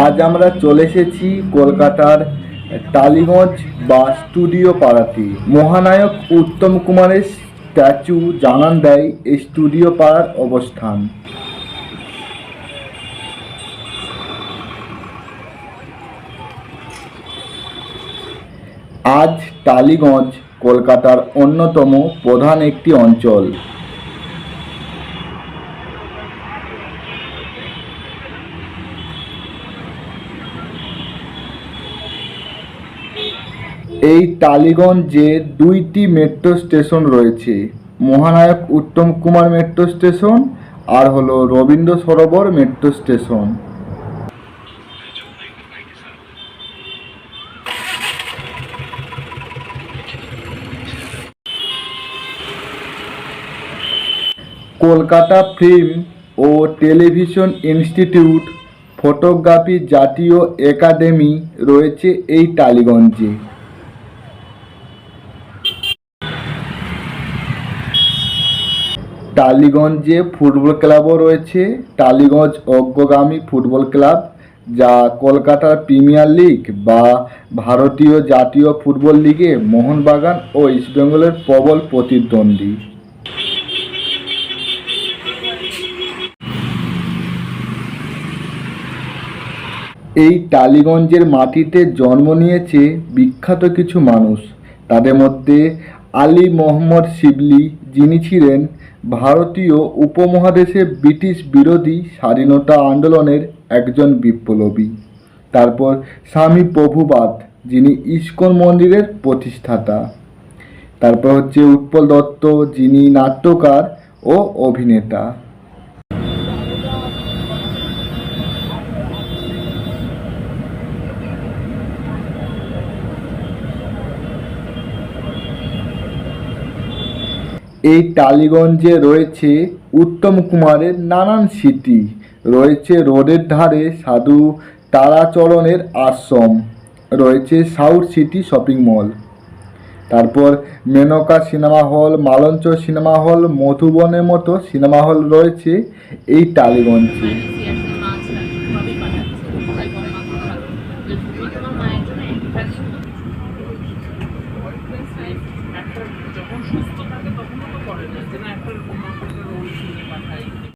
আজ আমরা চলে এসেছি কলকাতার টালিগঞ্জ বা স্টুডিও পাড়াতে। মহানায়ক উত্তম কুমারের স্ট্যাচু জানান দেয় এই স্টুডিও পাড়ার অবস্থান। আজ টালিগঞ্জ কলকাতার অন্যতম প্রধান একটি অঞ্চল। এই টালিগঞ্জে দুইটি মেট্রো স্টেশন রয়েছে, মহানায়ক উত্তম কুমার মেট্রো স্টেশন আর হলো Rabindra Sarobar metro station. Kolkata film ও টেলিভিশন ইনস্টিটিউট ফটোগ্রাফি জাতীয় একাডেমি রয়েছে এই টালিগঞ্জে। টালিগঞ্জে ফুটবল ক্লাবও রয়েছে। টালিগঞ্জ অগ্রগামী ফুটবল ক্লাব, যা কলকাতার প্রিমিয়ার লিগ বা ভারতীয় জাতীয় ফুটবল লিগে মোহনবাগান ও ইস্টবেঙ্গলের প্রবল প্রতিদ্বন্দ্বী। এই টালিগঞ্জের মাটিতে জন্ম নিয়েছে বিখ্যাত কিছু মানুষ। তাদের মধ্যে আলী মোহাম্মদ শিবলি, যিনি ছিলেন ভারতীয় উপমহাদেশে ব্রিটিশ বিরোধী স্বাধীনতা আন্দোলনের একজন বিপ্লবী। তারপর স্বামী প্রভুবাদ যিনি ইস্কন মন্দিরের প্রতিষ্ঠাতা। তারপর হচ্ছে উৎপল দত্ত, যিনি নাট্যকার ও অভিনেতা। এই টালিগঞ্জে রয়েছে উত্তম কুমারের নানান স্মৃতি। রয়েছে রোডের ধারে সাধু তারাচরণের আশ্রম। রয়েছে সাউথ সিটি শপিং মল। তারপর মেনকা সিনেমা হল, মালঞ্চ সিনেমা হল, মধুবনের মতো সিনেমা হল রয়েছে এই টালিগঞ্জে। যখন সুস্থ